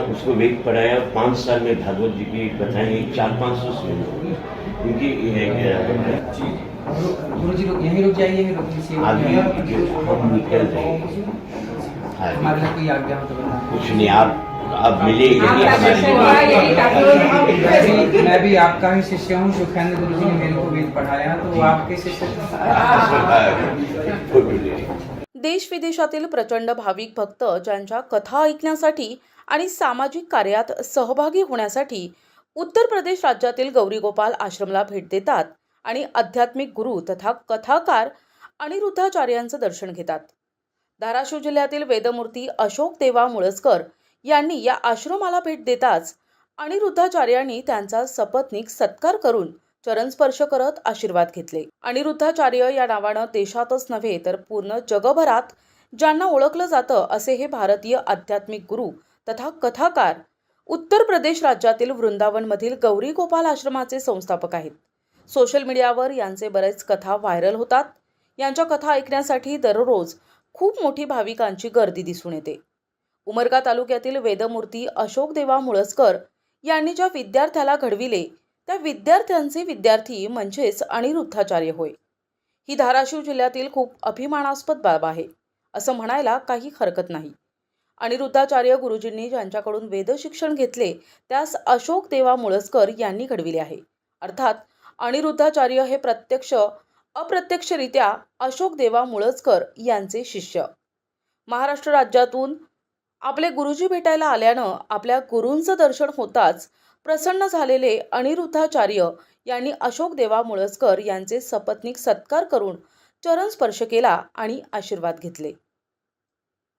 उसको वेद पढ़ाया पाँच साल में भागवत जी की बताएँ चार पाँच सौ श्लोक क्योंकि यहीं रुक जाइए यहीं रुक लीजिए। आगे हम निकल जाएँगे। हाँ, हमारे लिए कोई आज्ञा हो तो बताएँ कुछ नहीं आप आप मिले यही हमारे मैं भी आपका ही शिष्य हूँ सुखेंद्र गुरु जी ने मेरे को वेद पढ़ाया तो आपके शिष्य देश विदेशातील प्रचंड भाविक भक्त ज्यांच्या कथा ऐकण्यासाठी आणि सामाजिक कार्यात सहभागी होण्यासाठी उत्तर प्रदेश राज्यातील गौरीगोपाल आश्रमला भेट देतात आणि आध्यात्मिक गुरु तथा कथाकार अनिरुद्धाचार्यांचं दर्शन घेतात. धाराशिव जिल्ह्यातील वेदमूर्ती अशोक देवा मुळसकर यांनी या आश्रमाला भेट देताच अनिरुद्धाचार्यांनी त्यांचा सपत्नीक सत्कार करून चरणस्पर्श करत आशीर्वाद घेतले. अनिरुद्धाचार्य या नावानं देशातच नव्हे तर पूर्ण जगभरात ज्यांना ओळखलं जातं असे हे भारतीय आध्यात्मिक गुरु तथा कथाकार उत्तर प्रदेश राज्यातील वृंदावनमधील गौरी गोपाल आश्रमाचे संस्थापक आहेत. सोशल मीडियावर यांचे बरेच कथा व्हायरल होतात. यांच्या कथा ऐकण्यासाठी दररोज खूप मोठी भाविकांची गर्दी दिसून येते. उमरगा तालुक्यातील वेदमूर्ती अशोक देवा मुळसकर यांनी ज्या विद्यार्थ्याला घडविले त्या विद्यार्थ्यांचे विद्यार्थी म्हणजेच अनिरुद्धाचार्य होय. ही धाराशिव जिल्ह्यातील खूप अभिमानास्पद बाब आहे. असं म्हणायला काही हरकत नाही. अनिरुद्धाचार्य गुरुजींनी ज्यांच्याकडून वेदशिक्षण घेतले त्यास अशोक देवा मुळसकर यांनी घडविले आहे. अर्थात अनिरुद्धाचार्य हे प्रत्यक्ष अप्रत्यक्षरित्या अशोक देवा मुळसकर यांचे शिष्य. महाराष्ट्र राज्यातून आपले गुरुजी भेटायला आल्यानं आपल्या गुरूंचं दर्शन होताच प्रसन्न झालेले अनिरुद्धाचार्य यांनी अशोक देवा मुळसकर यांचे सपत्नीक सत्कार करून चरण स्पर्श केला आणि आशीर्वाद घेतले.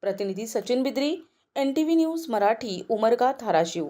प्रतिनिधी Sachin Bidri N T V news Marathi Umarga Dharashiv.